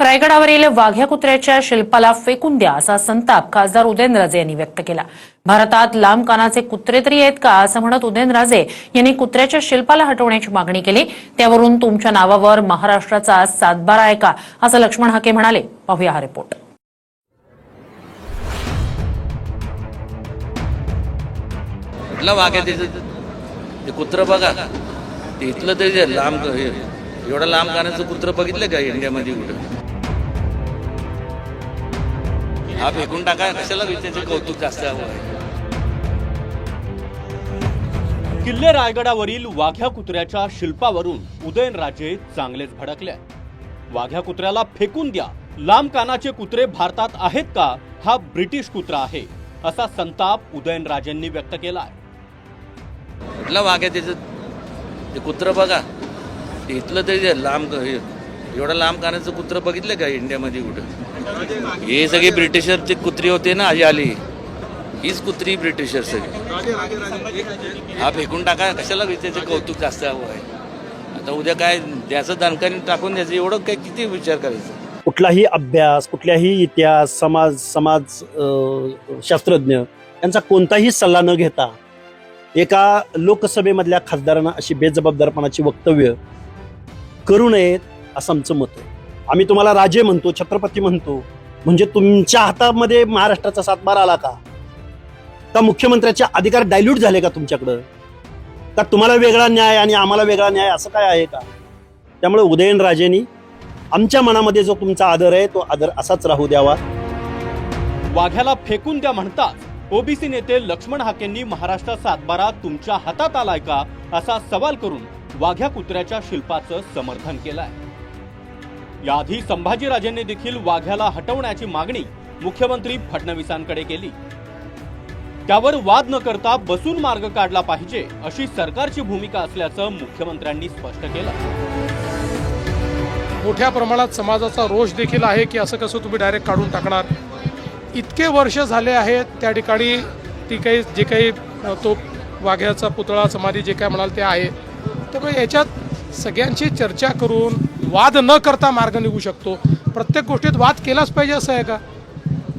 रायगडावरील वाघ्या कुत्र्याच्या शिल्पाला फेकून द्या असा संताप खासदार उदयनराजे यांनी व्यक्त केला. भारतात लांब कानाचे कुत्रे तरी आहेत का असं म्हणत उदयनराजे यांनी कुत्र्याच्या शिल्पाला हटवण्याची मागणी केली. त्यावरून तुमच्या नावावर महाराष्ट्राचा सातबारा आहे का? असं लक्ष्मण हाके म्हणाले. पाहूया हा रिपोर्ट. कुठला वाघ आहे ते कुत्रं बघा. ते इथलं तरी लांब एवढं लांब कानाचं कुत्रं बघितलं का इंडियामध्ये कुठं? हा फेकून टाका कशाला त्याचं कौतुक जास्त हवं आहे किल्ले रायगडावरील वाघ्या कुत्र्याच्या शिल्पावरून उदयनराजे चांगलेच भडकले. वाघ्या कुत्र्याला फेकून द्या. लांब कानाचे कुत्रे भारतात आहेत का? हा ब्रिटिश कुत्रा आहे असा संताप उदयनराजेंनी व्यक्त केलाय. कुठला वाघ आहे त्याचं? ते कुत्रं बघा. इथलं तरी जे लांब एवढं लांब गाण्याचं कुत्रं बघितलं का इंडियामध्ये कुठं? हे सगळे ब्रिटिशरचे कुत्री होते ना आजी आली हीच कुत्री ब्रिटिशर सगळी. हा फेकून टाका कशाला त्याचं कौतुक जास्त हवं आहे? आता उद्या काय द्याचं दणकाने टाकून द्यायचं एवढं काय किती विचार करायचा? कुठलाही अभ्यास कुठल्याही इतिहास समाज समाज अ, शास्त्रज्ञ यांचा कोणताही सल्ला न घेता एका लोकसभेमधल्या खासदारांना अशी बेजबाबदारपणाची वक्तव्य करू नयेत असं आमचं मत आहे. आम्ही तुम्हाला राजे म्हणतो छत्रपती म्हणतो. म्हणजे तुमच्या हातामध्ये महाराष्ट्राचा सातबार आला का? का मुख्यमंत्र्याचे अधिकार डायल्यूट झाले का तुमच्याकडं? का तुम्हाला वेगळा न्याय आणि आम्हाला वेगळा न्याय असं काय आहे का? त्यामुळे उदयनराजेंनी आमच्या मनामध्ये जो तुमचा आदर आहे तो आदर असाच राहू द्यावा. वाघ्याला फेकून द्या म्हणताच ओबीसी नेते लक्ष्मण हाकेंनी महाराष्ट्र सातबारा तुमच्या हातात आलाय का असा सवाल करून वाघ्या कुत्र्याच्या शिल्पाचं समर्थन केलंय. याआधी संभाजीराजेंनी देखील वाघ्याला हटवण्याची मागणी मुख्यमंत्री फडणवीसांकडे केली. त्यावर वाद न करता बसून मार्ग काढला पाहिजे अशी सरकारची भूमिका असल्याचं मुख्यमंत्र्यांनी स्पष्ट केलं. मोठ्या प्रमाणात समाजाचा रोष देखील आहे की असं कसं तुम्ही डायरेक्ट काढून टाकणार? इतके वर्ष झाले आहेत त्या ठिकाणी ती काही जे काही तो वाघ्याचा पुतळा समाधी जे काय म्हणाल ते आहे. त्यामुळे याच्यात सगळ्यांची चर्चा करून वाद न करता मार्ग निघू शकतो. प्रत्येक गोष्टीत वाद केलाच पाहिजे असं आहे का?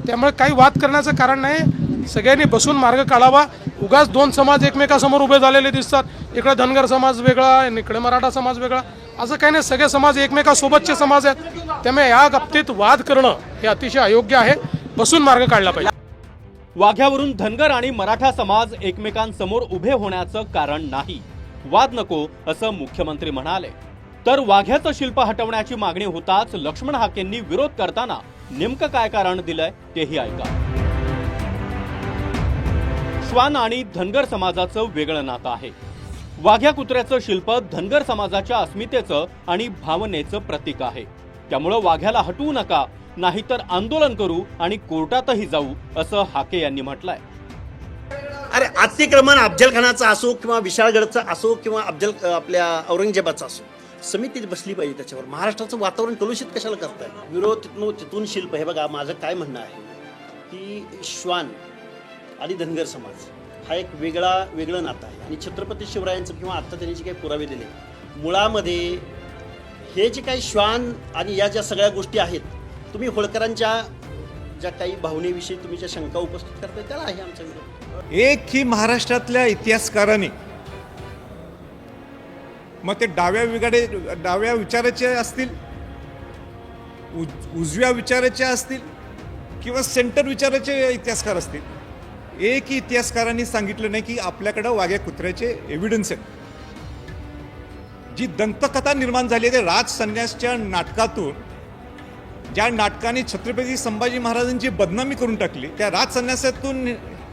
त्यामुळे काही वाद करण्याचं कारण नाही. सगळ्यांनी बसून मार्ग काढावा. उगाच दोन समाज एकमेकासमोर उभे झालेले दिसतात. इकडे धनगर समाज वेगळा इकडे मराठा समाज वेगळा. असं काही नाही. सगळे समाज एकमेकासोबतचे समाज आहेत. त्यामुळे या बाबतीत वाद करणं हे अतिशय अयोग्य आहे. बसून मार्ग काढला पाहिजे. वाघ्यावरून धनगर आणि मराठा समाज एकमेकांसमोर उभे होण्याचं कारण नाही. वाद नको असं मुख्यमंत्री म्हणाले. तर वाघ्याचं शिल्प हटवण्याची मागणी होताच लक्ष्मण हाकेंनी विरोध करताना नेमकं काय कारण दिलंय तेही ऐका. श्वान आणि धनगर समाजाचं वेगळं नातं आहे. वाघ्या कुत्र्याचं शिल्प धनगर समाजाच्या अस्मितेचं आणि भावनेचं प्रतीक आहे. त्यामुळं वाघ्याला हटवू नका नाहीतर आंदोलन करू आणि कोर्टातही जाऊ असं हाके यांनी म्हटलंय. अरे अतिक्रमण अफजलखानाचं असो किंवा विशाळगडचं असो किंवा अफजल आपल्या औरंगजेबाचं असो समिती बसली पाहिजे त्याच्यावर. महाराष्ट्राचं वातावरण कलुषित कशाला करताय? विरोध तिथून तिथून शिल्प हे बघा माझं काय म्हणणं आहे? की श्वान आणि धनगर समाज हा एक वेगळा वेगळं नातं आहे. आणि छत्रपती शिवरायांचं किंवा आत्ता त्यांनी जे काही पुरावे दिले मुळामध्ये हे जे काही श्वान आणि या ज्या सगळ्या गोष्टी आहेत तुम्ही होळकरांच्या ज्या काही भावनेविषयी तुम्ही ज्या शंका उपस्थित करताय त्याला आहे आमचा विरोध. एक ही महाराष्ट्रातल्या इतिहासकाराने मग ते डाव्या विगाडे डाव्या विचाराचे असतील उज उजव्या विचाराचे असतील किंवा सेंटर विचाराचे इतिहासकार असतील एक इतिहासकारांनी सांगितलं नाही की आपल्याकडं वाघ्या कुत्र्याचे एव्हिडन्स आहेत. जी दंतकथा निर्माण झाली आहे ते राज संन्यासच्या नाटकातून ज्या नाटकाने छत्रपती संभाजी महाराजांची बदनामी करून टाकली त्या राज संन्यासातून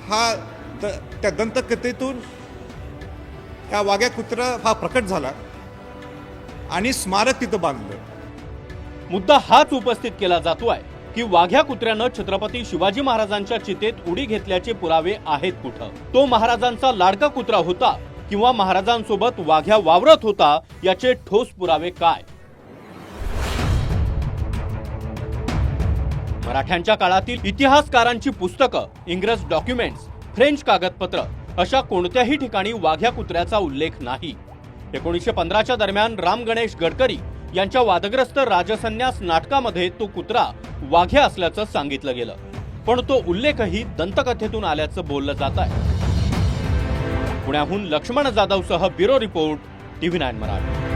हा द त्या दंतकथेतून त्या वाघ्या कुत्रा हा प्रकट झाला आणि स्मारक तिथं बांधलं. मुद्दा हाच उपस्थित केला जातो आहे की वाघ्या कुत्र्यानं छत्रपती शिवाजी महाराजांच्या चितेत उडी घेतल्याचे पुरावे आहेत कुठं. तो महाराजांचा लाडका कुत्रा होता किंवा महाराजांसोबत वाघ्या वावरत होता याचे ठोस पुरावे काय? मराठ्यांच्या काळातील इतिहासकारांची पुस्तकं इंग्रज डॉक्युमेंट्स फ्रेंच कागदपत्र अशा कोणत्याही ठिकाणी वाघ्या कुत्र्याचा उल्लेख नाही. एकोणीसशे पंधराच्या दरम्यान राम गणेश गडकरी यांच्या वादग्रस्त राजसन्यास नाटकामध्ये तो कुत्रा वाघ्या असल्याचं सांगितलं गेलं. पण तो उल्लेखही दंतकथेतून आल्याचं बोललं जात आहे. पुण्याहून Laxman जाधवसह bureau report TV nine Marathi.